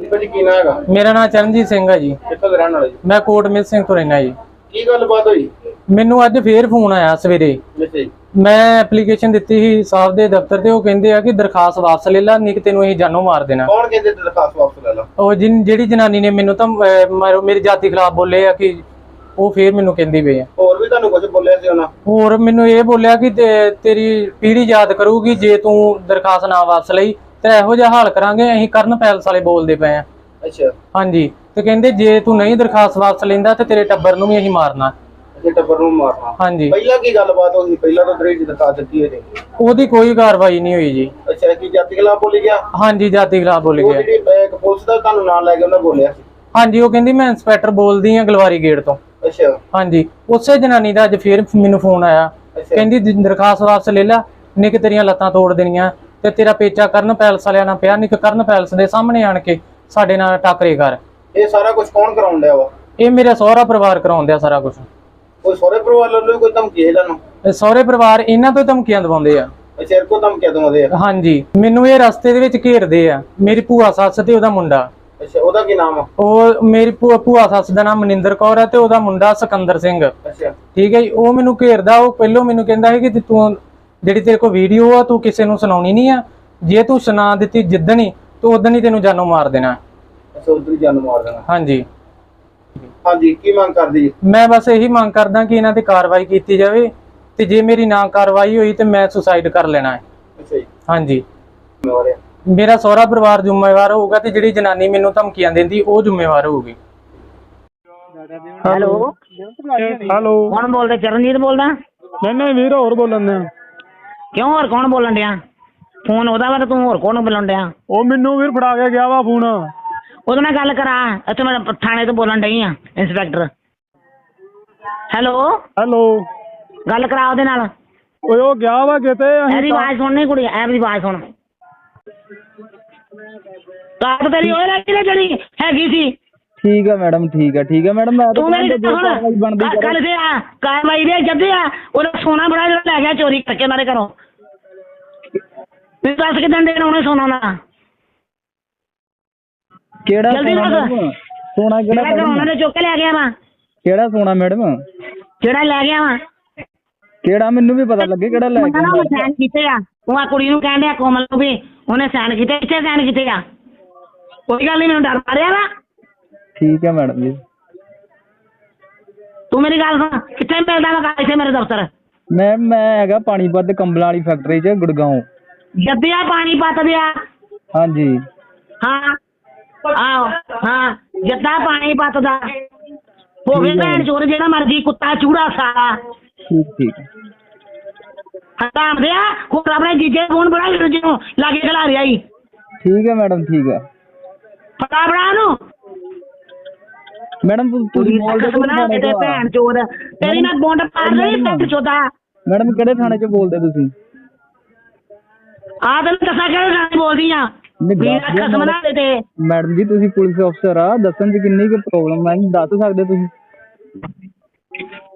ਜੀ ਭਾਜੀ ਕੀ ਨਾਂ ਹੈਗਾ? ਮੇਰਾ ਨਾਮ ਚਰਨਜੀਤ ਸਿੰਘ ਹੈ ਜੀ। ਕਿੱਥੋਂ ਦੇ ਰਹਿਣ ਵਾਲੇ ਜੀ? ਮੈਂ ਕੋਟਮਿਲ ਸਿੰਘ ਤੋਂ ਰਹਿਣਾ ਜੀ। ਕੀ ਗੱਲਬਾਤ ਹੋਈ? ਮੈਨੂੰ ਅੱਜ ਫੇਰ ਫੋਨ ਆਇਆ ਸਵੇਰੇ। ਮੈਂ ਐਪਲੀਕੇਸ਼ਨ ਦਿੱਤੀ ਸੀ ਸਾਹਿਬ ਦੇ ਦਫ਼ਤਰ ਤੇ ਉਹ ਕਹਿੰਦੇ ਆ ਕਿ ਦਰਖਾਸਤ ਵਾਪਸ ਲੈ ਲੈ ਨਹੀਂ ਕਿ ਤੈਨੂੰ ਅਸੀਂ ਜਾਨੋਂ ਮਾਰ ਦੇਣਾ। ਕੌਣ ਕਹਿੰਦੇ ਦਰਖਾਸਤ ਵਾਪਸ ਲੈ ਲਾ? ਉਹ ਜਿਹੜੀ ਜਨਾਨੀ ਨੇ ਮੈਨੂੰ ਤਾਂ ਮਾਰੋ- ਜਾਤੀ ਖਿਲਾਫ ਬੋਲੇ ਆ ਕਿ ਉਹ ਫੇਰ ਮੈਨੂੰ ਕਹਿੰਦੀ ਪਈ ਆ। ਹੋਰ ਵੀ ਤੁਹਾਨੂੰ ਕੁਝ ਬੋਲਿਆ ਸੀ ਉਹਨਾਂ? ਹੋਰ ਮੈਨੂੰ ਇਹ ਬੋਲਿਆ ਕਿ ਤੇਰੀ ਪੀੜ੍ਹੀ ਯਾਦ ਕਰੂਗੀ ਜੇ ਤੂੰ ਦਰਖਾਸਤ ਨਾ ਵਾਪਸ ਲਈ ਤੇ ਇਹੋ ਜਿਹਾ ਹਾਲ ਕਰਾਂਗੇ ਅਸੀਂ ਕਰਨ ਪੈਲਸ ਵਾਲੇ ਬੋਲਦੇ ਪਏ ਆ। ਅੱਛਾ। ਹਾਂਜੀ ਤੇ ਕਹਿੰਦੇ ਜੇ ਤੂੰ ਨਹੀਂ ਦਰਖਾਸਤ ਵਾਪਸ ਲੈਂਦਾ ਤੇ ਤੇਰੇ ਟੱਬਰ ਨੂੰ ਵੀ ਅਸੀਂ ਮਾਰਨਾ। ਜੇ ਟੱਬਰ ਨੂੰ ਮਾਰਨਾ। ਹਾਂਜੀ। ਪਹਿਲਾਂ ਕੀ ਗੱਲਬਾਤ ਹੋਈ? ਪਹਿਲਾਂ ਤਾਂ ਤੇਰੀ ਦਰਖਾਸਤ ਦਿੱਤੀ ਸੀ। ਉਹਦੀ ਕੋਈ ਕਾਰਵਾਈ ਨਹੀਂ ਹੋਈ ਜੀ। ਅੱਛਾ ਕੀ ਜਾਤੀ ਖਿਲਾਫ ਬੋਲੀ ਗਿਆ? ਹਾਂਜੀ ਜਾਤੀ ਖਿਲਾਫ ਬੋਲ ਉਹ ਗਿਆ। ਜਿਹੜੀ ਇੱਕ ਪੁਲਿਸ ਦਾ ਤੁਹਾਨੂੰ ਨਾਂ ਲੈ ਕੇ ਉਹਨਾਂ ਬੋਲਿਆ ਸੀ। ਹਾਂਜੀ ਉਹ ਕਹਿੰਦੀ ਮੈਂ ਇੰਸਪੈਕਟਰ ਬੋਲਦੀ ਆ ਗਲਵਾਰੀ ਗੇਟ ਤੋਂ। ਅੱਛਾ। ਹਾਂਜੀ ਉਸੇ ਜਨਾਨੀ ਦਾ ਅੱਜ ਫੇਰ ਮੈਨੂੰ ਫੋਨ ਆਇਆ। ਅੱਛਾ। ਕਹਿੰਦੀ ਦਰਖਾਸਤ ਵਾਪਸ ਲੈ ਲੈ ਨਿੱਕ ਤੇਰੀਆਂ ਲੱਤਾਂ ਤੋੜ ਦੇਣੀਆਂ। ਤੇ ਤੇਰਾ ਪੇਚਾ ਕਰਨ ਪੈਲਸ ਵਾਲਿਆਂ ਨਾਲ ਪਿਆ ਨਿੱਕ ਕਰਨ ਪੈਲਸ ਦੇ ਸਾਹਮਣੇ ਆਣ ਕੇ ਸਾਡੇ ਨਾਲ ਟਾਕਰੇ ਕਰ। ਇਹ ਸਾਰਾ ਕੁਝ ਕੌਣ ਕਰਾਉਣ ਡਿਆ ਵਾ? ਇਹ ਮੇਰਾ ਸਹੁਰਾ ਪਰਿਵਾਰ ਕਰਾਉਂਦਿਆ ਸਾਰਾ ਕੁਝ ਕੋਈ ਸਹੁਰੇ ਪਰਿਵਾਰ ਵੱਲੋਂ ਕੋਈ ਧਮਕੀ ਹੈ ਤੁਹਾਨੂੰ ਸਹੁਰੇ ਪਰਿਵਾਰ ਇਹਨਾਂ ਤੋਂ ਹੀ ਧਮਕੀਆਂ ਦਵਾਉਂਦੇ ਆ। ਅੱਛਾ ਇਹ ਕੋ ਧਮਕੀਆਂ ਦਵਾਉਂਦੇ ਆ? ਹਾਂਜੀ। ਮੈਨੂੰ ਇਹ ਰਸਤੇ ਦੇ ਵਿੱਚ ਘੇਰਦੇ ਆ। ਮੇਰੀ ਭੂਆ ਸੱਸ ਤੇ ਉਹਦਾ ਮੁੰਡਾ। ਅੱਛਾ ਉਹਦਾ ਕੀ ਨਾਮ ਆ? ਉਹ ਮੇਰੀ ਭੂਆ ਭੂਆ ਸੱਸ ਦਾ ਨਾਮ ਮਨਿੰਦਰ ਕੌਰ ਹੈ ਤੇ ਉਹਦਾ ਮੁੰਡਾ ਸਿਕੰਦਰ ਸਿੰਘ। ਅੱਛਾ। ਠੀਕ ਹੈ ਜੀ ਉਹ ਮੈਨੂੰ ਘੇਰਦਾ ਉਹ ਪਹਿਲੋਂ ਮੈਨੂੰ ਕਹਿੰਦਾ ਹੈ ਕਿ ਤੇ ਤੂੰ ਜਿਹੜੀ ਤੇਰੇ ਕੋਲ ਵੀਡੀਓ ਆ ਤੂੰ ਕਿਸੇ ਨੂੰ ਸੁਣਾਉਣੀ ਨਹੀਂ ਆ। ਜੇ ਤੂੰ ਸੁਣਾ ਦਿੱਤੀ ਜਿੱਦਣ ਹੀ ਤੂੰ ਉਦੋਂ ਹੀ ਤੈਨੂੰ ਜਾਨੋਂ ਮਾਰ ਦੇਣਾ। ਅੱਛਾ ਉਧਰ ਜਾਨ ਮਾਰ ਦੇਣਾ। ਹਾਂਜੀ। ਹਾਂਜੀ ਕੀ ਮੰਗ ਕਰਦੀ? ਜੀ ਮੈਂ ਬਸ ਇਹੀ ਮੰਗ ਕਰਦਾ ਕਿ ਇਹਨਾਂ ਤੇ ਕਾਰਵਾਈ ਕੀਤੀ ਜਾਵੇ ਤੇ ਜੇ ਮੇਰੀ ਨਾ ਕਾਰਵਾਈ ਹੋਈ ਤੇ ਮੈਂ ਸੁਸਾਈਡ ਕਰ ਲੈਣਾ ਹੈ। ਅੱਛਾ ਜੀ। ਹਾਂਜੀ। ਹੋ ਮੇਰਾ ਸਹੁਰਾ ਪਰਿਵਾਰ ਜ਼ਿੰਮੇਵਾਰ ਹੋਊਗਾ ਤੇ ਜਿਹੜੀ ਜਨਾਨੀ ਮੈਨੂੰ ਧਮਕੀਆਂ ਦਿੰਦੀ ਉਹ ਜ਼ਿੰਮੇਵਾਰ ਹੋਊਗੀ। ਹੈਲੋ। ਹੈਲੋ। ਕੌਣ ਬੋਲਦਾ? ਚਰਨਜੀਤ ਬੋਲਦਾ? ਨਹੀਂ ਨਹੀਂ ਵੀਰ ਹੋਰ ਬੋਲਣ ਦੇ ਕਿਉਂ ਹੋਰ ਕੌਣ ਬੋਲਣ ਡਿਆ? ਫੋਨ ਉਹਦਾ ਵਾ ਤੇ ਤੂੰ ਹੋਰ ਕੌਣ ਬੋਲਣ ਡਿਆ? ਉਹ ਮੈਨੂੰ ਵੀਰ ਫੜਾ ਕੇ ਗਿਆ ਵਾ ਫੋਨ। ਉਹਦੇ ਨਾਲ ਗੱਲ ਕਰਾ ਇੱਥੇ ਮੈਂ ਥਾਣੇ ਤੋਂ ਬੋਲਣ ਡਈ ਆ ਇੰਸਪੈਕਟਰ। ਹੈਲੋ? ਹੈਲੋ। ਗੱਲ ਕਰਾ ਉਹਦੇ ਨਾਲ। ਓਏ ਉਹ ਗਿਆ ਵਾ ਕਿਤੇ ਇਹਦੀ ਅਸੀਂ ਆਵਾਜ਼ ਸੁਣਨੀ ਕੁੜੀ ਐਬ ਦੀ ਆਵਾਜ਼ ਸੁਣ। ਕਾਟ ਤੇਰੀ ਉਹ ਲੱਗੀ ਜਿਹੜੀ ਹੈਗੀ ਸੀ ਠੀਕ ਹੈ ਮੈਡਮ ਠੀਕ ਹੈ ਠੀਕ ਹੈ ਮੈਡਮ ਮੈਂ ਤਾਂ ਮੇਰੀ ਜੋ ਕਾਰਵਾਈ ਬਣਦੀ ਹੁਣ ਕੱਲ ਆ ਕਾਰਵਾਈ ਦੇ ਜੱਦੇ ਆ ਉਹਦਾ ਸੋਨਾ ਬੜਾ ਜਿਹੜਾ ਲੈ ਗਿਆ ਚੋਰੀ ਕਰਕੇ ਉਹਨਾਂ ਦੇ ਘਰੋਂ ਦੱਸ ਕਿਦਾਂ ਦੇਣਾ ਉਹਨੇ ਸੋਨਾ ਨਾ ਕਿਹੜਾ ਜਲਦੀ ਸੋਨਾ ਦੱਸ। ਕਿਹੜਾ ਘਰੋਂ ਉਹਨਾਂ? ਨੇ ਚੁੱਕ ਕੇ ਲੈ ਗਿਆ ਵਾ। ਕਿਹੜਾ ਸੋਨਾ ਮੈਡਮ? ਜਿਹੜਾ ਲੈ ਗਿਆ ਵਾ। ਕਿਹੜਾ? ਮੈਨੂੰ ਵੀ ਪਤਾ ਲੱਗੇ ਕਿਹੜਾ ਲੈ ਗਿਆ। ਉਹ ਸੈਨ ਕੀਤੇ ਆ। ਉਹ ਆ ਕੁੜੀ ਨੂੰ ਕਹਿੰਦੇ ਆ ਕੋਮਲ ਨੂੰ ਵੀ ਉਹਨੇ ਸੈਨ ਕੀਤੇ ਕਿੱਥੇ ਸੈਨ ਕੀਤੇ ਆ? ਕੋਈ ਗੱਲ ਨਹੀਂ ਮੈਨੂੰ ਡਰ ਮਾਰਿਆ ਵਾ। ਠੀਕ ਹੈ ਮੈਡਮ ਜੀ। ਤੂੰ ਮੇਰੀ ਗੱਲ ਸੁਣ ਕਿੱਥੇ ਮਿਲਦਾ ਵਾ ਇੱਥੇ ਮੇਰੇ ਦਫ਼ਤਰ? ਮੈਮ ਮੈਂ ਹੈਗਾ ਪਾਣੀਪਤ ਕੰਬਲਾਂ ਵਾਲੀ ਫੈਕਟਰੀ 'ਚ ਗੁੜਗਾਉਂ। ਜੱਦਿਆ ਪਾਣੀ ਪੱਤ ਦਿਆ ਹਾਂਜੀ। ਹਾਂ। ਆਹੋ ਹਾਂ। ਜੱਦਾ ਪਾਣੀ ਪੱਤ ਦਾ। ਹੋਵੇ ਠੀਕ ਹੈ। ਭੈਣ ਚੋਰ ਜਿਹੜਾ ਮਰਜ਼ੀ ਕੁੱਤਾ ਚੂੜਾ ਸਾਰਾ ਠੀਕ ਠੀਕ। ਹਟਾਮ ਦਿਆ ਹੋਰ ਆਪਣੇ ਜੀਜੇ ਫੋਨ ਬੜਾ ਜਿਹਨੂੰ ਲਾਗੇ ਖਲਾ ਰਿਆ ਈ ਠੀਕ ਹੈ ਮੈਡਮ ਠੀਕ ਹੈ। ਬੜਾ ਨੂੰ ਮੈਡਮ ਤੁਸੀਂ ਬੋਲਦੇ ਕਿਹੜੇ ਕਿਤੇ ਥਾਣੇ ਭੈਣ ਚੋਰ ਤੇਰੀ ਮੈਂ ਬੁੰਡ ਪਾੜ ਦੇਣੀ ਭੈਣ ਚੋਦਾ ਮੈਡਮ ਕਿਹੜੇ ਥਾਣੇ 'ਚ ਬੋਲਦੇ ਤੁਸੀਂ? ਆ ਤੈਨੂੰ ਦੱਸਾਂ ਕਿਹੜੇ ਨਾਲ ਬੋਲਦੀ ਆ? ਨਹੀਂ, ਵੀਰਾ ਦੱਸ ਦਿਓ ਕਸਮ ਨਾ ਦੇ ਤੇ ਮੈਡਮ ਜੀ ਤੁਸੀਂ ਪੁਲਿਸ ਅਫਸਰ ਆ ਦੱਸਣ 'ਚ ਕਿੰਨੀ ਕੁ ਪ੍ਰੋਬਲਮ ਹੈ ਦੱਸ ਸਕਦੇ ਤੁਸੀਂ?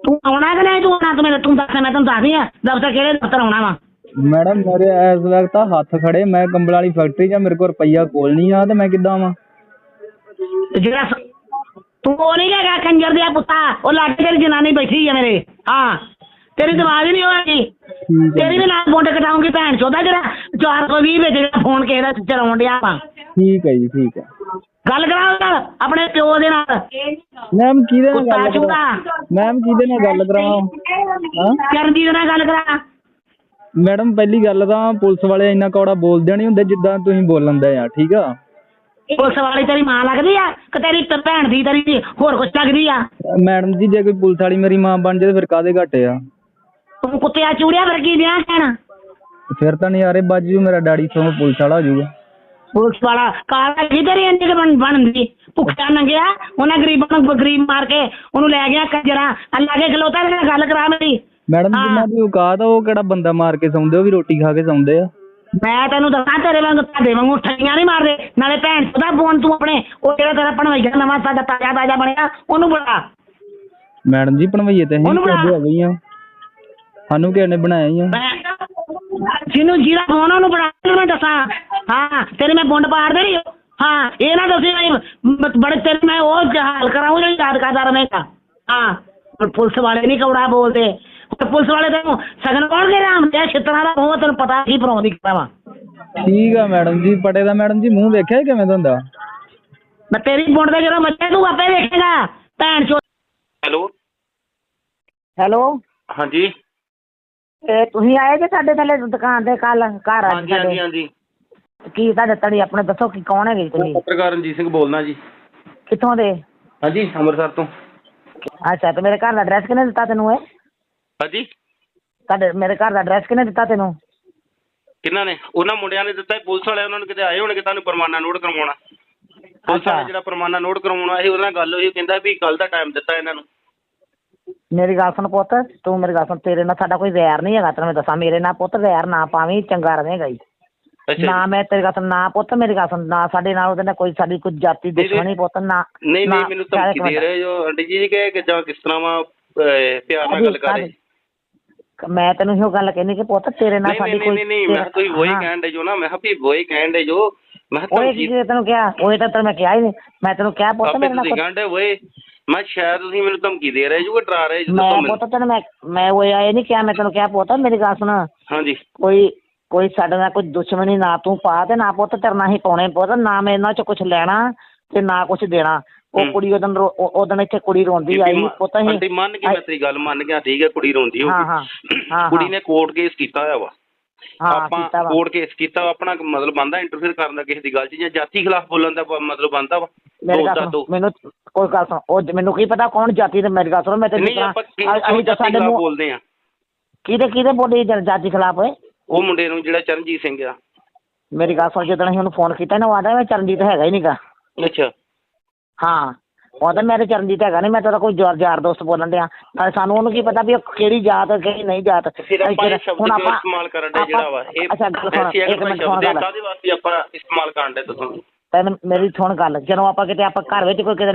ਤੂੰ ਆਉਣਾ ਕਿ ਨਹੀਂ? ਤੂੰ ਆਉਣਾ ਤੂੰ ਮੈਨੂੰ ਤੂੰ ਦੱਸ ਮੈਂ ਤੈਨੂੰ ਦੱਸਦੀ ਆ। ਦਫ਼ਤਰ ਕਿਹੜੇ ਦਫ਼ਤਰ ਆਉਣਾ ਵਾ? ਮੈਡਮ ਮੇਰੇ ਇਸ ਵਕਤ ਤਾਂ ਹੱਥ ਖੜੇ। ਮੈਂ ਕੰਬਲ ਵਾਲੀ ਫੈਕਟਰੀ 'ਚ ਆ, ਮੇਰੇ ਕੋਲ ਰੁਪਈਆ ਕੋਲ ਨਹੀਂ ਆ ਤੇ ਮੈਂ ਕਿੱਦਾਂ ਆਵਾਂ? ਤੇ ਜਿਹੜਾ ਸ- ਤੂੰ ਉਹ ਨਹੀਂ ਹੈਗਾ ਕੰਜਰ ਦਿਆ ਪੁੱਤਾ ਉਹ ਲਾਗੇ ਤੇਰੀ ਜਨਾਨੀ ਬੈਠੀ ਆ ਮੇਰੇ। ਹਾਂ ਤੇਰੀ ਦਿਮਾਗ ਹੀ ਨਹੀਂ ਹੋਏਗੀ ਤੇਰੀ ਵੀ ਨਾਲ ਬੁੰਡ ਕਟਾਉਂਗੀ ਭੈਣ ਚੋਦਾ ਜਿਹੜਾ 420 ਵਿੱਚ ਜਿਹੜਾ ਫੋਨ ਕਿਸੇ ਦਾ ਚਲਾਉਣ ਡਿਆ ਵਾ। ਠੀਕ ਹੈ ਜੀ ਠੀਕ ਹੈ ਗੱਲ ਕਰਾ ਉਹਦੇ ਨਾਲ ਆਪਣੇ ਪਿਓ ਦੇ ਨਾਲ। ਮੈਮ ਕਿਹਦੇ ਨਾਲ ਗੱਲ ਚੂੜਾ ਕਰਾਂ ਮੈਮ ਕਿਹਦੇ ਨਾਲ ਗੱਲ ਕਰਾਂ ਹਾਂ? ਚਰਨਜੀਤ ਨਾਲ ਗੱਲ ਕਰਾ। ਮੈਡਮ ਪਹਿਲੀ ਗੱਲ ਤਾਂ ਪੁਲਿਸ ਵਾਲੇ ਇੰਨਾ ਕੌੜਾ ਬੋਲਦੇ ਨਹੀਂ ਹੁੰਦੇ ਜਿੱਦਾਂ ਤੁਸੀਂ ਬੋਲਣ ਦੇ ਆ ਠੀਕ ਆ? ਪੁਲਿਸ ਵਾਲੀ ਤੇਰੀ ਮਾਂ ਲੱਗਦੀ ਆ ਕਿ ਤੇਰੀ ਤ- ਭੈਣ ਦੀ ਤੇਰੀ ਹੋਰ ਕੁਛ ਲੱਗਦੀ ਆ? ਮੈਡਮ ਜੀ ਜੇ ਕੋਈ ਪੁਲਿਸ ਵਾਲੀ ਮੇਰੀ ਮਾਂ ਬਣ ਤਾਂ ਫਿਰ ਕਾਦੇ ਘਾਟੇ ਆ? ਤੂੰ ਕੁੱਤਿਆ ਚੂੜਿਆ ਵਰਗੀ ਵਿਆਹ ਕਹਿਣਾ ਫਿਰ ਤਾਂ ਨਜ਼ਾਰੇ ਵੱਜ ਜੂ ਮੇਰਾ ਡੈਡੀ ਸੋ ਪੁਲਿਸ ਵਾਲਾ ਹੋ ਜਾਊਗਾ। ਪੁਲਿਸ ਵਾਲਾ ਕਾਲਾ ਕੀ ਤੇਰੀ ਇੰਨੀ ਬਣ ਬਣਦੀ? ਭੁੱਖਾ ਨੰਗਿਆ ਉਹਨਾਂ ਗਰੀਬਾਂ ਨੂੰ ਗਰੀਬ ਮਾਰ ਕੇ ਉਹਨੂੰ ਲੈ ਗਿਆ ਕੰਜਰਾ ਅੱਲਾ ਕੇ ਖਲੋਤਾ ਨਾਲ ਗੱਲ ਕਰਾ ਮੇਰੀ। ਮੈਡਮ ਹਾਂ। ਜਿੰਨਾ ਦੀ ਔਕਾਤ ਆ ਉਹ ਕਿਹੜਾ ਬੰਦਾ ਮਾਰ ਕੇ ਸੌਂਦੇ ਉਹ ਵੀ ਰੋਟੀ ਖਾ ਕੇ ਸੌਂਦੇ ਆ। ਮੈਂ ਤੈਨੂੰ ਦੱਸਾਂ ਤੇਰੇ ਵਾਂਗੂ ਤੁਹਾਡੇ ਵਾਂਗੂ ਠੱਗੀਆਂ ਨਹੀਂ ਮਾਰਦੇ। ਨਾਲੇ ਭੈਣ ਦਾ ਫੋਨ ਤੂੰ ਆਪਣੇ ਉਹ ਜਿਹੜਾ ਤੇਰਾ ਭਣਵਈਆ ਨਵਾਂ ਸਾਡਾ ਤਾਜ਼ਾ ਤਾਜ਼ਾ ਬਣਿਆ ਉਹਨੂੰ ਬੁਲਾ। ਮੈਡਮ ਜੀ ਭਣਵਈਏ ਤੇ ਅਸੀਂ ਉਹਨੂੰ ਬੁਲਾ। ਹੋ। ਗਈਆਂ ਸਾਨੂੰ ਕਿਹਨੇ ਨੇ ਬਣਾਇਆ ਹੀ ਆ। ਮੈਂ ਜਿਹਨੂੰ ਜਿਹਦਾ ਫੋਨ ਉਹਨੂੰ ਬੁਲਾ ਤੈਨੂੰ ਮੈਂ ਦੱਸਾਂ। ਹਾਂ ਤੇਰੇ ਮੈਂ ਬੁੰਡ ਪਾੜ ਦੇਣੀ ਹਾਂ ਇਹ ਨਾ ਦੱਸੀ ਮ- ਬੜੇ ਤੇਰੇ ਮੈਂ ਉਹ ਜਹਾਲ ਕਰਾਉਂ ਜਿਹੜੀ ਯਾਦ ਕਰਦਾ ਰਹੇਗਾ ਹਾਂ ਪੁਲਿਸ ਵਾਲੇ ਨਹੀਂ ਕੌੜਾ ਬੋਲਦੇ। ਹੁਣ ਪੁਲਿਸ ਵਾਲੇ ਤੈਨੂੰ ਸਗਨ ਕੌਣ ਕੇ ਰਾਮ ਤੇ ਛਿੱਤਰਾਂ ਦਾ ਮੂੰਹ ਆ, ਤੈਨੂੰ ਪਤਾ ਕੀ ਪਰੋਂ ਦੀ ਵਾ ਠੀਕ ਆ ਮੈਡਮ ਜੀ ਪਟੇ ਦਾ ਮੈਡਮ ਜੀ ਮੂੰਹ ਵੇਖਿਆ ਕਿਵੇਂ ਦਾ ਹੁੰਦਾ? ਮੈਂ ਤੇਰੀ ਬੁੰਡ ਦੇ ਜਦੋਂ ਮੱਥੇ ਤੂੰ ਆਪੇ ਵੇਖੇਗਾ ਭੈਣ ਚੋ ਹੈਲੋ। ਹੈਲੋ। ਹਾਂਜੀ। ਇਹ ਤੁਸੀਂ ਆਏ ਜੇ ਸਾਡੇ ਥੱਲੇ ਦੁਕਾਨ ਤੇ ਕੱਲ ਘਰ ਆ ਹਾਂਜੀ ਹਾਂਜੀ ਹਾਂਜੀ। ਕੀ ਤੁਹਾਡੇ ਤੜੀ ਆਪਣੇ ਦੱਸੋ ਕੀ ਕੌਣ ਹੈਗੇ ਤੁਸੀਂ? ਪੱਤਰਕਾਰ ਰਣਜੀਤ ਸਿੰਘ ਬੋਲਦਾ ਜੀ। ਕਿੱਥੋਂ ਦੇ? ਹਾਂਜੀ ਅੰਮ੍ਰਿਤਸਰ ਤੋਂ। ਅੱਛਾ ਤੇ ਮੇਰੇ ਘਰ ਦਾ ਐਡਰੈਸ ਕਿਹਨੇ ਦਿੱਤਾ ਤੈਨੂੰ ਇਹ? ਹਾਂਜੀ ਤੁਹਾਡੇ ਮੇਰੇ ਘਰ ਦਾ ਐਡਰੈਸ ਕਿਹਨੇ ਦਿੱਤਾ ਤੈਨੂੰ ਕਿਹਨਾਂ ਨੇ ਉਹਨਾਂ ਮੁੰਡਿਆਂ ਨੇ ਦਿੱਤਾ ਸੀ, ਪੁਲਿਸ ਵਾਲੇ ਉਹਨਾਂ ਨੂੰ ਕਿਤੇ ਆਏ ਹੋਣਗੇ ਤੁਹਾਨੂੰ ਪਰਮਾਨਾ ਨੋਟ ਕਰਵਾਉਣਾ ਪੁਲਿਸ। ਵਾਲੇ ਜਿਹੜਾ ਪਰਮਾਨਾ ਨੋਟ ਕਰਵਾਉਣਾ ਸੀ ਉਹਦੇ ਨਾਲ ਗੱਲ ਹੋਈ ਉਹ ਕਹਿੰਦਾ ਵੀ ਕੱਲ ਦਾ ਟਾਈਮ ਦਿੱਤਾ ਇਹਨਾਂ ਨੂੰ ਮੇਰੀ ਗੱਲ ਸੁਣ ਪੁੱਤ ਤੂੰ ਮੇਰੀ ਗੱਲ ਸੁਣ ਤੇਰੇ ਨਾਲ ਸਾਡਾ ਕੋਈ ਵੈਰ ਨਹੀਂ ਹੈਗਾ ਤੈਨੂੰ ਮੈਂ ਦੱਸਾਂ ਮੇਰੇ ਨਾਲ ਪੁੱਤ ਵੈਰ ਨਾ ਪਾਵੀਂ ਚੰਗਾ ਰਹੇਗਾ ਹੀ ਨਾ। ਮੈਂ ਤੇਰੀ ਗੱਲ ਸੁਣ ਨਾ ਪੁੱਤ ਮੇਰੀ ਗੱਲ ਸੁਣ ਨਾ ਸਾਡੇ ਨਾਲ ਉਹਦੇ ਨਾਲ ਕੋਈ ਸਾਡੀ ਕੋਈ ਜਾਤੀ ਨਹੀਂ। ਦੁਸ਼ਮਣੀ ਪੁੱਤ ਨਾ ਨਹੀਂ ਨਾ- ਨਹੀਂ ਮੈਨੂੰ ਚੱਲ ਇੱਕ ਧਮਕੀ ਦੇ। ਰਹੇ ਜੋ ਆਂਟੀ ਜੀ ਕਿ ਕਿ ਜਾਂ ਕਿਸ ਤਰ੍ਹਾਂ ਵਾ ਅਹ, ਪਿਆਰ ਨਾਲ ਗੱਲ ਕਰ ਰਹੇ ਮੈਂ ਤੈਨੂੰ ਇਹੋ ਗੱਲ ਕਹਿੰਦੀ ਕਿ ਪੁੱਤ ਤੇਰੇ ਨਾਲ ਨਹੀਂ ਸਾਡੀ ਨਹੀਂ ਕੋਈ ਨਹੀਂ ਨਹੀਂ ਮੈਂ ਕਿਹਾ ਤੁਸੀਂ ਹਾਂ। ਕਹਿਣ ਦੇ ਜੋ ਨਾ ਮੈਂ ਕਿਹਾ ਵੀ ਵਹੀ ਕਹਿਣ ਦੇ ਜੋ। ਮੈਂ ਕਿਹਾ ਓਏ ਕੀ ਤੈਨੂੰ ਕਿਹਾ ਓਏ ਤਾਂ ਤੈਨੂੰ ਮੈਂ ਕਿਹਾ ਹੀ ਨਹੀਂ। ਮੈਂ ਤੈਨੂੰ ਕਿਹਾ ਪੁੱਤ ਆਪੇ ਮੇਰੇ ਨਾਲ ਤੁਸੀਂ ਕੋਈ- ਕਹਿਣ ਦੇ ਵਹੀ। ਮੈਂ ਸ਼ਾਇਦ ਤੁਸੀਂ ਮੈਨੂੰ ਧਮਕੀ ਦੇ ਰਹੇ ਜੋ ਕਿ ਡਰਾ ਰਹੇ ਜੋ ਮੈਂ ਮੈਨੂੰ ਪੁੱਤ ਤੈਨੂੰ ਮੈਂ ਮੈਂ ਉਹ ਇਹ ਨਹੀਂ ਕਿਹਾ ਮੈਂ ਤੈਨੂੰ ਕਿਹਾ ਪੁੱਤ ਮੇਰੀ ਗੱਲ ਸੁਣ। ਹਾਂਜੀ। ਕੋਈ ਕੋਈ ਸਾਡੇ ਨਾਲ ਕੋਈ ਦੁਸ਼ਮਣੀ ਨਾ ਤੂੰ ਪਾ ਤੇ ਨਾ ਪੁੱਤ ਤੇਰੇ ਨਾਲ ਹੀ ਪਾਉਣੇ ਪੁੱਤ ਨਾ ਮੈਂ ਇਹਨਾਂ ਚ ਕੁਝ ਲੈਣਾ ਤੇ ਨਾ ਕੁਝ ਦੇਣਾ। ਉਹ। ਕੁੜੀ ਉਹਦਨ ਉਹਦਨ ਇੱਥੇ ਕੁੜੀ ਰੋਂਦੀ ਆਈ ਪੁੱਤ ਹੀ ਆਂਟੀ ਮੰਨ ਕੇ ਮੈਂ ਤੇਰੀ ਗੱਲ ਮੰਨ ਗਿਆ ਠੀਕ ਹੈ ਕੁੜੀ ਰੋਂਦੀ ਹੋਊਗੀ। ਹਾਂ, ਕੁੜੀ। ਨੇ ਕੋਰਟ ਕੇਸ ਕੀਤਾ ਹੋਇਆ ਵਾ। ਹਾਂ ਆਪਾਂ ਕੋਰਟ ਕੇਸ ਕੀਤਾ ਆਪਣਾ ਮਤਲਬ ਬੰਦਾ ਇੰਟਰਫੇਅਰ ਕਰਨ ਦਾ ਕਿਸੇ ਦੀ ਗੱਲ 'ਚ ਜਾਂ ਜਾਤੀ ਖਿਲਾਫ ਬੋਲਣ ਦਾ ਮਤਲਬ ਬੰਦਾ ਵਾ। ਮੈਨੂੰ ਕੋਈ ਗੱਲ ਸੁਣ ਉਹ ਮੈਨੂੰ ਕੀ ਪਤਾ ਕੌਣ ਜਾਤੀ ਤੇ ਮੇਰੀ ਗੱਲ ਸੁਣ ਮੈਂ ਤੈਨੂੰ ਨਹੀਂ ਆਪਾਂ ਕਿਸੇ ਅਸੀਂ ਤਾਂ ਸਾਡੇ ਮੂੰਹ ਬੋਲਦੇ ਆ ਕਿਹਦੇ ਕਿਹਦੇ ਬੋਲੀ ਜਾਤੀ ਖਿਲਾਫ ਉਹ ਮੁੰਡੇ ਨੂੰ ਜਿਹੜਾ ਚਰਨਜੀਤ ਸਿੰਘ ਆ। ਮੇਰੀ ਗੱਲ ਸੁਣ ਜਦੋਂ ਅਸੀਂ ਉਹਨੂੰ ਫੋਨ ਕੀਤਾ ਨਾ ਉਹ ਆਦਾ ਮੈਂ ਚਰਨਜੀਤ ਹੈਗਾ ਹੀ ਨਹੀਂਗਾ ਅੱਛਾ। ਹਾਂ ਉਹਦਾ ਮੇਰੇ ਚਰਨਜੀਤ ਹੈਗਾ ਨਹੀਂ ਮੈਂ ਤਾਂ ਉਹਦਾ ਕੋਈ ਯਾਰ ਯਾਰ ਦੋਸਤ ਬੋਲਣ ਡਿਆ। ਨਾਲੇ ਸਾਨੂੰ ਉਹਨੂੰ ਕੀ ਪਤਾ ਵੀ ਉਹ ਕਿਹੜੀ ਜਾਤ ਹੈ ਕਿਹੜੀ ਨਹੀਂ ਜਾਤ। ਫਿਰ ਆਪਾਂ ਇਹ ਅਸੀਂ ਸ਼ਬਦ ਹੁਣ ਕਿਉਂ ਆਪਾਂ- ਇਸਤੇਮਾਲ ਕਰਨ ਦੇ ਆਪਾਂ- ਜਿਹੜਾ ਵਾ? ਇਹ ਅੱਛਾ ਗੱਲ ਸੁਣ ਐਸੀ ਇੱਕ ਅਗਰ ਮਿੰਟ ਸ਼ਬਦ ਸੁਣ ਹੈ ਗੱਲ। ਕਾਹਦੇ ਵਾਸਤੇ ਆਪਾਂ ਇਸਤੇਮਾਲ ਕਰਨ ਦੇ ਦੱਸੋ ਤੈਨੂੰ ਮੇਰੀ ਸੁਣ ਗੱਲ ਜਦੋਂ ਆਪਾਂ ਕਿਤੇ ਆਪਾਂ ਘਰ ਵਿੱਚ ਕੋਈ ਕਿਤੇ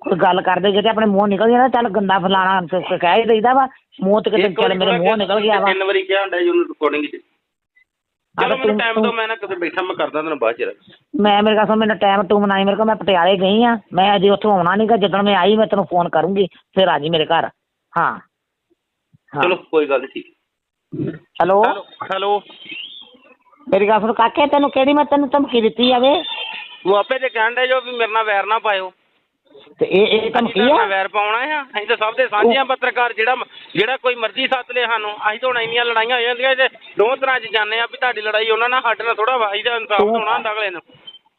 ਕੋਈ ਗੱਲ ਕਰਦੇ ਕਿਤੇ ਆਪਣੇ ਮੂੰਹ ਨਿਕਲ ਨਾ ਚੱਲ ਗੰਦਾ ਫਲਾਣਾ ਤੇ- ਤੇ ਕਹਿ ਹੀ ਦਈਦਾ ਵਾ। ਮੂੰਹ ਤੇ ਕਿਤੇ ਚੱਲ ਮੇਰੇ ਮੂੰਹ ਨਿਕਲ ਗਿਆ ਵਾ। ਤਿੰਨ ਵਾਰੀ ਕਿਹਾ ਹੁੰਦਾ ਜੀ ਉਹਨੂੰ ਰਿਕਾਰਡਿੰਗ 'ਚ? ਹਾਂ, ਚਲੋ ਤਾਂ ਮੈਨੂੰ ਤੂੰ- ਟਾਈਮ ਤੂੰ- ਦਿਓ ਮੈਂ ਨਾ ਕਿਤੇ ਬੈਠਾ ਮੈਂ ਕਰਦਾ ਤੁਹਾਨੂੰ ਬਾਅਦ 'ਚ ਮੈਂ ਮੇਰੇ ਕੋਲ ਮੈਨੂੰ ਟਾਈਮ ਟੂ ਮਨਾਈ ਮੇਰੇ ਕੋਲ ਮੈਂ ਪਟਿਆਲੇ ਗਈ ਆ। ਮੈਂ ਅਜੇ ਉੱਥੋਂ ਆਉਣਾ ਨਹੀਂਗਾ ਜਦੋਂ ਮੈਂ ਆਈ ਮੈਂ ਤੈਨੂੰ ਫੋਨ ਕਰੂੰਗੀ ਫਿਰ ਆ ਜੀ ਮੇਰੇ ਘਰ। ਹਾਂ। ਚਲੋ ਕੋਈ ਗੱਲ ਨਹੀਂ ਠੀਕ। ਹੈਲੋ? ਹੈਲੋ ਮੇਰੀ ਗੱਲ ਸੁਣ ਕਾਕੇ ਤੈਨੂੰ ਕਿਹੜੀ ਮੈਂ ਤੈਨੂੰ ਧਮਕੀ ਦਿੱਤੀ ਜਾਵੇ? ਉਹ ਆਪੇ ਤੇ ਕਹਿਣ ਦੇ ਜੋ ਵੀ ਮੇਰੇ ਨਾਲ ਵੈਰ ਨਾ ਪਾਇਓ। ਤੇ ਇਹ ਇਹ ਧਮਕੀ ਆ? ਵੈਰ ਪਾਉਣਾ ਆ। ਅਸੀਂ ਤਾਂ ਸਭ ਦੇ ਸਾਂਝੇ ਆ ਪੱਤਰਕਾਰ ਜਿਹੜਾ ਜਿਹੜਾ ਕੋਈ ਮਰਜ਼ੀ ਸੱਦ ਲੇ ਸਾਨੂੰ। ਅਸੀਂ ਤਾਂ ਹੁਣ ਇੰਨੀਆਂ ਲੜਾਈਆਂ ਹੋ ਜਾਂਦੀਆਂ ਤੇ ਦੋ ਤਰ੍ਹਾਂ 'ਚ ਜਾਂਦੇ ਆ ਵੀ ਤੁਹਾਡੀ ਲੜਾਈ ਉਹਨਾਂ ਨਾਲ ਸਾਡੇ ਨਾਲ ਥੋੜਾ ਵਾਹੀ ਦਾ ਇਨਸਾਫ ਹੋਣਾ ਹੁੰਦਾ ਅਗਲੇ ਨੂੰ।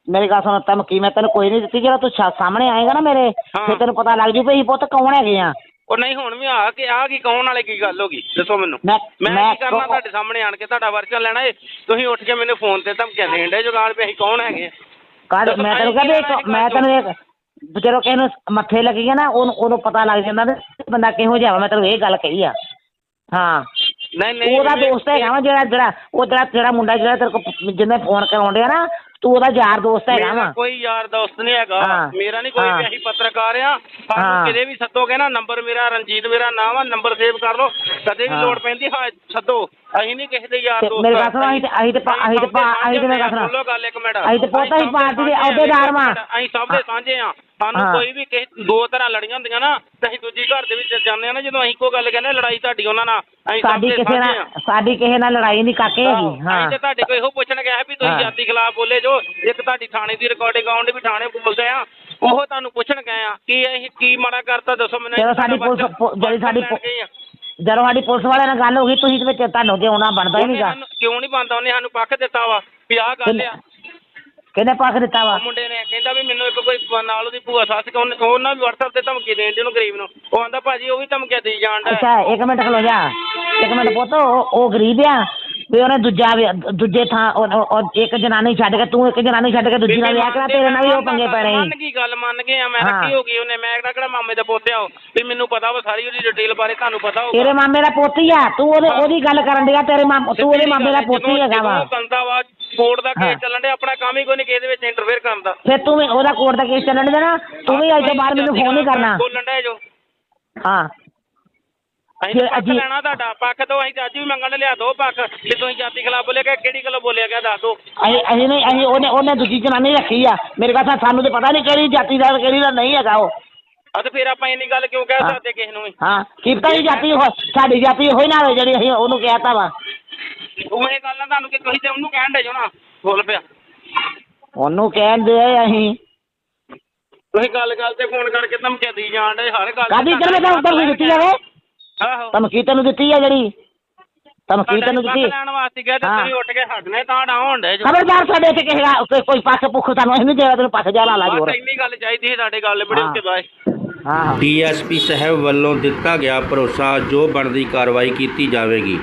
ਮੇਰੀ ਗੱਲ ਸੁਣ ਧਮਕੀ ਮੈਂ ਤੈਨੂੰ ਕੋਈ ਨਹੀਂ ਦਿੱਤੀ ਜਦੋਂ ਤੂੰ ਸਾ- ਸਾਹਮਣੇ ਆਏਗਾ ਨਾ ਮੇਰੇ। ਫਿਰ ਤੈਨੂੰ ਪਤਾ ਲੱਗ ਜੂ ਵੀ ਅਸੀਂ ਪੁੱਤ ਕੌਣ ਹੈਗੇ ਆ। ਉਹ ਨਹੀਂ ਹੁਣ ਵੀ ਆ ਕਿ ਆ ਕੀ ਕੌਣ ਵਾਲੇ ਕੀ ਗੱਲ ਹੋ ਗਈ? ਦੱਸੋ ਮੈਨੂੰ। ਮੈਂ ਮੈਂ ਮੈਂ ਕੀ ਕਰਨਾ ਤੁਹਾਡੇ ਸਾਹਮਣੇ ਆਣ ਕੇ ਤੁਹਾਡਾ ਵਰਚਾ ਲੈਣਾ ਏ? ਤੁਸੀਂ ਉੱਠ ਕੇ ਮੈਨੂੰ ਫੋਨ ਤੇ ਧਮਕੀਆਂ ਦੇਣ ਦੇ ਜੁਗਾਲ ਵੀ ਅਸੀਂ ਕੌਣ ਹੈਗੇ ਆ? ਕੱਢ ਮੈਂ ਤੈਨੂੰ ਕਹਿੰਦਾ ਇੱਕ ਮੈਂ ਤੈਨੂੰ ਇੱਕ ਜਦੋਂ ਕਿਸੇ ਨੂੰ ਮੱਥੇ ਲੱਗੀ ਆ ਨਾ ਉਹਨੂੰ ਉਹਨੂੰ ਪਤਾ ਲੱਗ ਜਾਂਦਾ ਵੀ ਬੰਦਾ ਕਿਹੋ ਜਿਹਾ ਵਾ ਮੈਂ ਤੈਨੂੰ ਇਹ ਗੱਲ ਕਹੀ ਆ। ਹਾਂ। ਨਹੀਂ ਨਹੀਂ ਉਹਦਾ ਵੀਰੇ, ਦੋਸਤ ਹੈਗਾ ਵਾ ਜਿਹੜਾ ਜਿਹੜਾ ਉਹ ਜਿਹੜਾ ਜਿਹੜਾ ਮੁੰਡਾ ਜਿਹੜਾ ਤੇਰੇ ਕੋਲ ਜਿਹਨੇ ਫੋਨ ਕਰਾਉਣ ਡਿਆ ਨਾ ਤੂੰ ਉਹਦਾ ਯਾਰ ਦੋਸਤ ਹੈਗਾ ਮੇਰਾ ਵਾ। ਕੋਈ ਯਾਰ ਦੋਸਤ ਨਹੀਂ ਹੈਗਾ। ਹਾਂ। ਮੇਰਾ ਨਹੀਂ ਕੋਈ ਹਾਂ। ਵੀ ਅਸੀਂ ਪੱਤਰਕਾਰ ਆ। ਸਾਨੂੰ ਹਾਂ। ਕਿਤੇ ਵੀ ਸੱਦੋਗੇ ਨਾ ਨੰਬਰ ਮੇਰਾ ਰਣਜੀਤ ਮੇਰਾ ਨਾਮ ਆ ਨੰਬਰ ਸੇਵ ਕਰ ਲਓ। ਕਦੇ ਵੀ ਹਾਂ। ਲੋੜ ਪੈਂਦੀ ਹਾਂ ਸੱਦੋ। ਅਸੀਂ ਨਹੀਂ ਕਿਸੇ ਦੇ ਯਾਰ ਤੇ ਦੋਸਤ ਮੇਰੀ ਗੱਲ ਸੁਣੋ, ਅਸੀਂ ਤੇ- ਅਸੀਂ ਤੇ ਪਾ- ਅਸੀਂ ਤੇ ਪਾ- ਅਸੀਂ ਤੇ ਮੇਰੀ ਗੱਲ ਸੁਣੋ। ਸੁਣ। ਲਓ ਗੱਲ ਇੱਕ ਮਿੰਟ। ਅਸੀਂ ਤੇ ਪਤਾ ਹੀ ਸਭ ਦੇ ਪਾਰਟੀ ਦੇ ਸਾਂਝੇ ਆ, ਅਹੁਦੇਦਾਰ ਵਾਂ। ਅਸੀਂ ਸਭ ਦੇ ਸਾਂਝੇ ਆ। ਸਾਨੂੰ ਹਾਂ। ਕੋਈ ਵੀ ਕਿਸੇ ਦੋ ਤਰ੍ਹਾਂ ਲੜੀਆਂ ਹੁੰਦੀਆਂ ਨਾ ਤੇ ਅਸੀਂ ਦੂਜੀ ਘਰ ਦੇ ਵਿੱਚ ਜਾਂਦੇ ਆ ਨਾ ਜਦੋਂ ਅਸੀਂ ਕੋਈ ਗੱਲ ਕਹਿੰਦੇ ਲੜਾਈ ਤੁਹਾਡੀ ਉਹਨਾਂ ਨਾਲ ਅਸੀਂ ਸਭ ਸਾਡੀ ਦੇ ਕਿਸੇ ਸਾਂਝੇ ਆ ਨਾਲ ਸਾਡੀ ਕਿਸੇ ਨਾਲ ਲੜਾਈ ਨਹੀਂ ਕਾਕੇ ਹੈਗੀ ਅਸੀਂ ਹਾਂ ਤੇ ਤੁਹਾਡੇ ਕੋਲ ਇਹੋ ਪੁੱਛਣ ਗਿਆ ਵੀ ਤੁਸੀਂ ਹਾਂ। ਜਾਤੀ ਖਿਲਾਫ ਬੋਲੇ ਜੋ ਇੱਕ ਤੁਹਾਡੀ ਥਾਣੇ ਦੀ ਰਿਕਾਰਡਿੰਗ ਆਉਣ ਦੀ ਵੀ ਥਾਣੇ ਬੋਲਦੇ ਆ ਉਹ ਤੁਹਾਨੂੰ ਪੁੱਛਣ ਗਏ ਆ ਕੀ ਅਸੀਂ ਕੀ ਮਾੜਾ ਕਰਤਾ ਦੱਸੋ ਮੈਨੂੰ ਚਲੋ ਸਾਡੀ ਪੁਲਿਸ ਪੁ- ਜਿਹੜੀ ਸਾਡੀ ਪੁ- ਜਦੋਂ ਸਾਡੀ ਪੁਲਿਸ ਵਾਲਿਆਂ ਨਾਲ ਗੱਲ ਹੋ ਗਈ ਤੁਸੀਂ ਤੇ ਵਿੱਚ ਤੁਹਾਨੂੰ ਤੇ ਆਉਣਾ ਬਣਦਾ ਹੀ ਨਹੀਂਗਾ। ਕਿਉਂ ਨਹੀਂ ਬੰਦਾ ਉਹਨੇ ਸਾਨੂੰ ਪੱਖ ਦਿੱਤਾ ਵਾ ਵੀ ਆਹ ਗੱਲ ਆ। ਕਿਹਨੇ ਪੱਖ ਦਿੱਤਾ ਵਾ? ਉਹ ਮੁੰਡੇ ਨੇ ਕਹਿੰਦਾ ਵੀ ਮੈਨੂੰ ਇੱਕ ਕੋਈ ਨਾਲ ਉਹਦੀ ਭੂਆ ਸੱਸ ਕਿ ਉਹਨੇ ਵੀ WhatsApp ਤੇ ਧਮਕੀ ਦੇਣ ਦੀ ਉਹਨੂੰ ਗਰੀਬ ਨੂੰ। ਉਹ ਆਂਦਾ ਭਾਜੀ ਉਹ ਵੀ ਧਮਕੀਆਂ ਦੇਈ ਜਾਣ ਦਾ ਅੱਛਾ ਇੱਕ ਮਿੰਟ ਖਲੋ ਜਾ। ਇੱਕ ਮਿੰਟ ਪੁੱਤ ਉਹ ਉਹ ਗਰੀਬ ਆ। ਵੀ ਉਹਨੇ ਦੂਜਾ ਦੂਜੇ ਥਾਂ ਉਹ- ਉਹ- ਉਹ ਇੱਕ ਜਨਾਨੀ ਛੱਡ ਕੇ ਤੂੰ ਇੱਕ ਜਨਾਨੀ ਛੱਡ ਕੇ ਦੂਜੀ ਨਾਲ ਵਿਆਹ ਕਰਾ ਤੇਰੇ ਨਾਲ ਵੀ ਉਹ ਪੰਗੇ ਪੈਣੇ ਮੰਨ ਸੀ ਗਈ ਗੱਲ ਮੰਨ ਗਏ ਆ ਮੈਂ ਹਾਂ। ਰੱਖੀ ਹੋ ਗਈ ਉਹਨੇ? ਮੈਂ ਕਿਹੜਾ ਕਿਹੜਾ ਮਾਮੇ ਦਾ ਪੋਤਿਆ ਉਹ? ਵੀ ਮੈਨੂੰ ਪਤਾ ਵਾ ਸਾਰੀ ਉਹਦੀ ਡਿਟੇਲ ਬਾਰੇ ਤੁਹਾਨੂੰ ਪਤਾ ਹੋਊਗਾ। ਤੇਰੇ ਮਾਮੇ ਦਾ ਪੋਤੀ ਆ। ਤੂੰ ਉਹਦੇ ਉਹਦੀ ਗੱਲ ਕਰਨ ਡਿਆ ਤੇਰੇ ਮਾਮ ਤੂੰ ਉਹਦੇ ਮਾਮੇ ਦਾ ਪੋਤੀ ਹੈਗਾ ਵਾ। ਬੰਦਾ ਵਾ ਕੋਰਟ ਦਾ ਹਾਂ। ਕੇਸ ਚੱਲਣ ਡਿਆ ਆਪਣਾ ਕੰਮ ਹੀ ਕੋਈ ਨਹੀਂ ਕਿਸੇ ਦੇ ਵਿੱਚ ਇੰਟਰਫੇਅਰ ਕਰਨ ਦਾ। ਫਿਰ ਤੂੰ ਵੀ ਉਹਦਾ ਕੋਰਟ ਦਾ ਕੇਸ ਚੱਲਣ ਦੇ ਨਾ ਤੂੰ ਵੀ ਅੱਜ ਤੋਂ ਬਾਅਦ ਮੈਨੂੰ ਫੋਨ ਨਹੀਂ ਕਰਨਾ। ਬੋਲਣ ਡਿਆ ਜੋ। ਹਾਂ। ਅਸੀਂ ਫਿਰ ਤਾਂ ਪੱਖ ਅਸੀਂ- ਲੈਣਾ ਤੁਹਾਡਾ ਪੱਖ ਤੋਂ ਅਸੀਂ ਤਾਂ ਅੱਜ ਵੀ ਮੰਗਣ ਲਿਆ ਦੋ ਪੱਖ ਕਿ ਤੁਸੀਂ ਜਾਤੀ ਖਿਲਾਫ ਬੋਲੇ ਕਿ ਕਿਹੜੀ ਗੱਲ ਬੋਲਿਆ ਗਿਆ ਦੱਸ ਦੋ। ਅਸੀਂ ਅਸੀਂ ਨਹੀਂ ਅਸੀਂ ਉਹਨੇ ਉਹਨੇ ਦੂਜੀ ਜਨਾਨੀ ਰੱਖੀ ਆ ਮੇਰੇ ਕੋਲ ਤਾਂ ਸਾਨੂੰ ਤੇ ਪਤਾ ਨਹੀਂ ਕਿਹੜੀ ਜਾਤੀ ਦਾ ਕਿਹੜੀ ਦਾ ਨਹੀਂ ਹੈਗਾ ਉਹ। ਆ ਤੇ ਫਿਰ ਆਪਾਂ ਇੰਨੀ ਗੱਲ ਕਿਉਂ ਕਹਿ ਹਾਂ। ਸਕਦੇ ਕਿਸੇ ਨੂੰ ਵੀ? ਹਾਂ। ਕੀ ਪਤਾ ਨਹੀਂ ਜਾਤੀ ਸਾਡੀ ਜਾਤੀ ਹੋਈ ਨਾ ਹੋਵੇ ਜਿਹੜੀ ਅਸੀਂ ਉਹਨੂੰ ਕਹਿਤਾ ਵਾ। ਉਹ ਇਹ ਗੱਲ ਨਾ ਤੁਹਾਨੂੰ ਕਿ ਤੁਸੀਂ ਤੇ ਉਹਨੂੰ ਕਹਿਣ ਦੇ ਜੋ ਨਾ ਬੋਲ ਪਿਆ। ਉਹਨੂੰ ਕਹਿੰਦੇ ਅਸੀਂ? ਤੁਸੀਂ ਗੱਲ ਗੱਲ ਤੇ ਫੋਨ ਕਰਕੇ ਧਮਕੀਆਂ ਦੀ ਜਾਣ ਦੇ ਹਰ ਗੱਲ ਕਾਦੀ ਕਰਨੇ ਤਾਂ ਉੱਧਰ ਵੀ ਦਿੱਤੀ ਜਾਵੇ। ਆਹੋ। ਧਮਕੀ ਤੈਨੂੰ ਦਿੱਤੀ ਆ ਜਿਹੜੀ? ਧਮਕੀ ਤੈਨੂੰ ਦਿੱਤੀ? ਲੈਣ ਵਾਸਤੇ ਗਏ ਤੇ। ਤੁਸੀਂ ਉੱਠ ਕੇ ਹੱਡਨੇ ਤਾਂ ਡਾਉਣ ਦੇ ਜੋ। ਖਬਰਦਾਰ ਸਾਡੇ ਇੱਥੇ ਕਿਸੇ ਦਾ ਕੋਈ- ਕੋਈ ਪੱਖ ਪੁੱਖ ਤੁਹਾਨੂੰ ਅਸੀਂ ਨਹੀਂ ਦੇਗਾ ਤੈਨੂੰ ਪੱਖ ਜਾਲਾ ਲਾ ਜੋਰ ਬਸ ਇੰਨੀ ਗੱਲ ਚਾਹੀਦੀ ਸੀ ਸਾਡੇ ਗੱਲ ਬੜੇ ਹਾਂ। ਉੱਤੇ ਬਾਏ ਹਾਂ ਹਾਂ। ਡੀਐਸਪੀ ਸਾਹਿਬ ਵੱਲੋਂ ਦਿੱਤਾ ਗਿਆ ਭਰੋਸਾ ਜੋ ਬਣਦੀ ਕਾਰਵਾਈ ਕੀਤੀ ਜਾਵੇਗੀ।